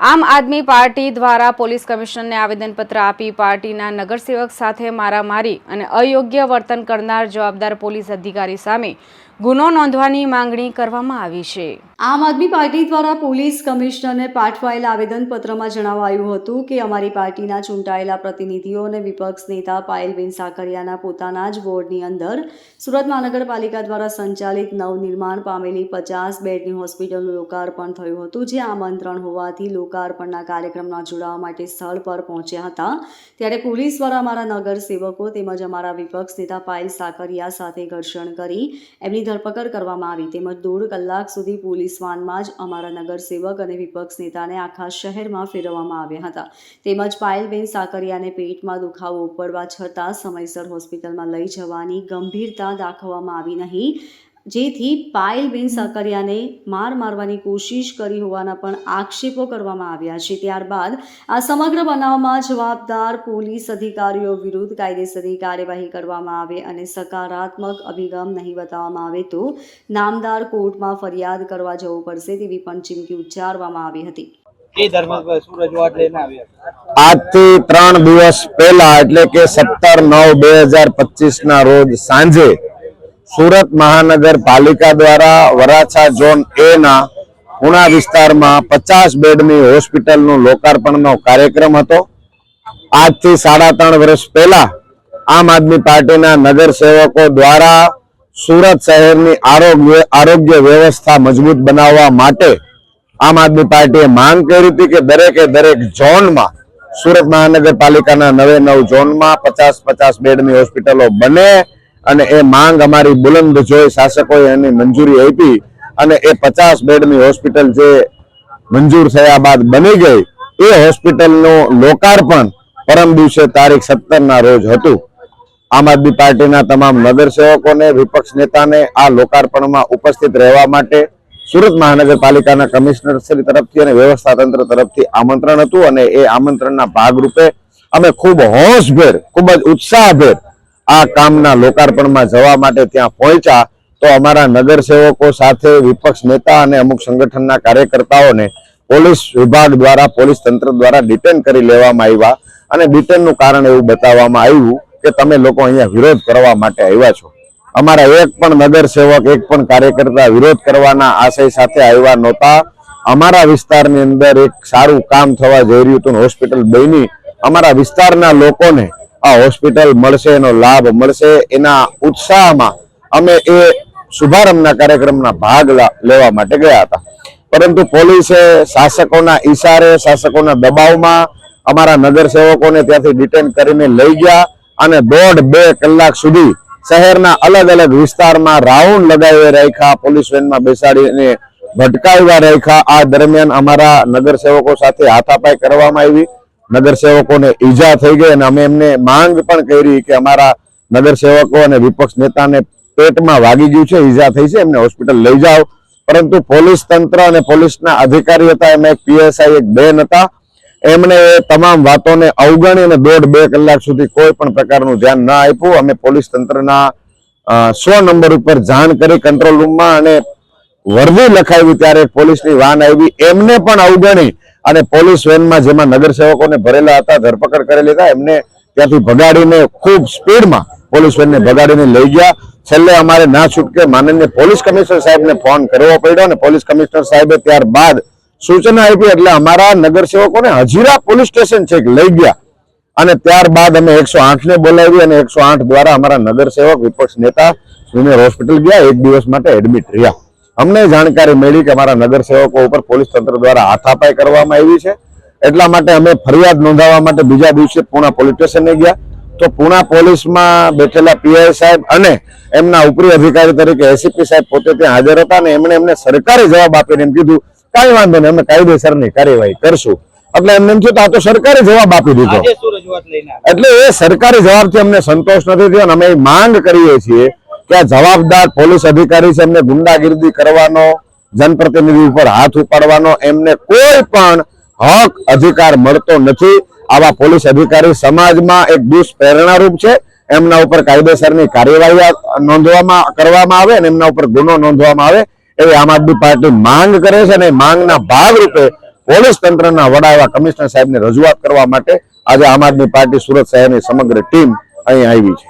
આમ આદમી પાર્ટી દ્વારા પોલીસ કમિશનરને આવેદનપત્ર આપી પાર્ટીના નગરસેવક સાથે મારામારી અને અયોગ્ય વર્તન કરનાર જવાબદાર પોલીસ અધિકારી સામે ગુનો નોંધવાની માંગણી કરવામાં આવી છે. આમ આદમી પાર્ટી દ્વારા પોલીસ કમિશનરને પાઠવાયેલા આવેદનપત્રમાં જણાવાયું હતું કે અમારી પાર્ટીના ચૂંટાયેલા પ્રતિનિધિઓ અને વિપક્ષ નેતા પાયલબેન સાકરિયાના પોતાના જ વોર્ડની અંદર સુરત મહાનગરપાલિકા દ્વારા સંચાલિત નવનિર્માણ પામેલી પચાસ બેડની હોસ્પિટલનું લોકાર્પણ થયું હતું, જે આમંત્રણ હોવાથી લોકાર્પણના કાર્યક્રમમાં જોડાવા માટે સ્થળ પર પહોંચ્યા હતા. ત્યારે પોલીસ દ્વારા અમારા નગરસેવકો તેમજ અમારા વિપક્ષ નેતા પાયલ સાકરિયા સાથે ઘર્ષણ કરી, એમની ધરપકડ કરવામાં આવી તેમજ દોઢ કલાક સુધી પોલીસ વાનમાં જ અમારા નગરસેવક અને વિપક્ષ નેતાને આખા શહેરમાં ફેરવવામાં આવ્યા હતા. તેમજ પાયલબેન સાકરિયાને પેટમાં દુખાવો ઉપડવા છતાં સમયસર હોસ્પિટલમાં લઈ જવાની ગંભીરતા દાખવવામાં આવી નહીં. જેથી પાયલબેન સાકરિયાને માર મારવાની કોશિશ કરી હોવાના પણ આક્ષેપો કરવામાં આવ્યા છે. ત્યારબાદ આ સમગ્ર બનાવમાં જવાબદાર પોલીસ અધિકારીઓ વિરુદ્ધ કાયદેસરની કાર્યવાહી કરવામાં આવે અને સકારાત્મક અભિગમ નહીં બતાવવામાં આવે તો નામદાર કોર્ટમાં ફરિયાદ કરવા જવું પડશે તેવી પણ ચીમકી ઉચ્ચારવામાં આવી હતી. આજથી ત્રણ દિવસ પહેલા એટલે કે સત્તર નવ બે હજાર પચીસ ના રોજ સાંજે સુરત મહાનગરપાલિકા દ્વારા વરાછા ઝોન એ ના પુણા વિસ્તારમાં પચાસ બેડની હોસ્પિટલનું લોકાર્પણનો કાર્યક્રમ હતો. આજથી સાડા ત્રણ વર્ષ પહેલા આમ આદમી પાર્ટીના નગરસેવકો દ્વારા સુરત શહેરની આરોગ્ય આરોગ્ય વ્યવસ્થા મજબૂત બનાવવા માટે આમ આદમી પાર્ટીએ માંગ કરી હતી કે દરેકે દરેક ઝોનમાં, સુરત મહાનગરપાલિકાના નવે નવ ઝોનમાં પચાસ પચાસ બેડની હોસ્પિટલો બને. અને એ માંગ અમારી બુલંદ જોઈ શાસકોએ એની મંજૂરી આપી અને એ પચાસ બેડની હોસ્પિટલ જે મંજૂર થયા બાદ બની ગઈ, એ હોસ્પિટલનું લોકાર્પણ પરમ દિવસે તારીખ સત્તરના રોજ હતું. આમ આદમી પાર્ટીના તમામ નગરસેવકોને, વિપક્ષ નેતાને આ લોકાર્પણમાં ઉપસ્થિત રહેવા માટે સુરત મહાનગરપાલિકાના કમિશનર શ્રી તરફથી અને વ્યવસ્થા તંત્ર તરફથી આમંત્રણ હતું અને એ આમંત્રણના ભાગરૂપે અમે ખૂબ હોશભેર, ખૂબ જ ઉત્સાહભેર આ કામના લોકાર્પણમાં જવા માટે ત્યાં પહોંચ્યા, તો અમારા નગરસેવકો સાથે વિપક્ષ નેતા અને અમુક સંગઠનના કાર્યકર્તાઓને પોલીસ વિભાગ દ્વારા, પોલીસ તંત્ર દ્વારા ડિટેન કરી લેવામાં આવ્યા અને ડિટેનનું કારણ એવું બતાવવામાં આવ્યું કે તમે લોકો અહીંયા વિરોધ કરવા માટે આવ્યા છો. અમારા એક પણ નગરસેવક, એક પણ કાર્યકર્તા વિરોધ કરવાના આશય સાથે આવ્યા નહોતા. અમારા વિસ્તારની અંદર એક સારું કામ થવા જઈ રહ્યું હતું, હોસ્પિટલ બની. અમારા વિસ્તારના લોકોને આ હોસ્પિટલ મળશે, એનો લાભ મળશે. એના ઉત્સાહમાં અમે એ શુભારંભના કાર્યક્રમના ભાગ લેવા માટે ગયા હતા. પરંતુ પોલીસે શાસકોના ઈશારે, શાસકોના દબાવમાં અમારા નગરસેવકોને ત્યાંથી ડિટેન કરીને લઈ ગયા અને દોઢ બે કલાક સુધી શહેરના અલગ અલગ વિસ્તારમાં રાઉન્ડ લગાવી રાખ્યા, પોલીસ વેનમાં બેસાડીને ભટકાવ્યા રાખ્યા. આ દરમિયાન અમારા નગરસેવકો સાથે હાથાપાઈ કરવામાં આવી. નગરસેવકોને ઈજા થઈ ગઈ અને અમે એમને માંગ પણ કરી કે અમારા નગરસેવકો અને વિપક્ષ નેતાને પેટમાં વાગી ગયું છે, ઈજા થઈ છે, એમને હોસ્પિટલ લઈ જાઓ. પરંતુ પોલીસ તંત્ર અને પોલીસના અધિકારી હતા, એમાં એક પીએસઆઈ, એક બેન હતા. એમણે એ તમામ વાતોને અવગણી અને દોઢ બે કલાક સુધી કોઈ પણ પ્રકારનું ધ્યાન ન આપ્યું. અમે પોલીસ તંત્રના સો નંબર ઉપર જાણ કરી કંટ્રોલ રૂમમાં અને વર્દી લખાવી ત્યારે પોલીસની વાન આવી. એમને પણ અવગણી અને પોલીસ વેનમાં જેમાં નગરસેવકોને ભરેલા હતા, ધરપકડ કરેલી હતા, એમને ત્યાંથી ભગાડીને ખૂબ સ્પીડમાં પોલીસ વેનને ભગાડીને લઈ ગયા. છેલ્લે અમારે ના છૂટકે માનનીય પોલીસ કમિશનર સાહેબને ફોન કરવો પડ્યો અને પોલીસ કમિશનર સાહેબે ત્યારબાદ સૂચના આપી, એટલે અમારા નગરસેવકોને હજીરા પોલીસ સ્ટેશન છેક લઈ ગયા. અને ત્યારબાદ અમે એકસો ને બોલાવી અને એકસો દ્વારા અમારા નગરસેવક વિપક્ષ નેતા સિનિયર હોસ્પિટલ ગયા, એક દિવસ માટે એડમિટ રહ્યા. અમને જાણકારી મળી કે અમારા નગરસેવકો ઉપર પોલીસ તંત્ર દ્વારા હાથાપાઈ કરવામાં આવી છે. એટલા માટે અમે ફરિયાદ નોંધાવવા માટે બીજા દિવસે પૂના પોલીસ સ્ટેશને ગયા. તો પૂના પોલીસમાં બેઠેલા પીઆઈ સાહેબ અને એમના ઉપરી અધિકારી તરીકે એસીપી સાહેબ પોતે ત્યાં હાજર હતા અને એમણે એમને સરકારે જવાબ આપીને એમ કીધું કાંઈ વાંધો નહીં અમે કાયદેસરની કાર્યવાહી કરશું. એટલે એમને એમ થયું આ તો સરકારે જવાબ આપી દીધો. એટલે એ સરકારી જવાબથી અમને સંતોષ નથી થયો અને અમે એ માંગ કરીએ છીએ કે જવાબદાર પોલીસ અધિકારી છે, એમને ગુંડાગીર્દી કરવાનો, જનપ્રતિનિધિ ઉપર હાથ ઉપાડવાનો, એમને કોઈ પણ હક, અધિકાર મળતો નથી. આવા પોલીસ અધિકારી સમાજમાં એક દુષ્પ્રેરણારૂપ છે. એમના ઉપર કાયદેસરની કાર્યવાહી નોંધવામાં, કરવામાં આવે અને એમના ઉપર ગુનો નોંધવામાં આવે એવી આમ આદમી પાર્ટી માંગ કરે છે અને માંગના ભાગરૂપે પોલીસ તંત્રના વડા એવા કમિશનર સાહેબને રજૂઆત કરવા માટે આજે આમ આદમી પાર્ટી સુરત શહેરની સમગ્ર ટીમ અહીં આવી છે.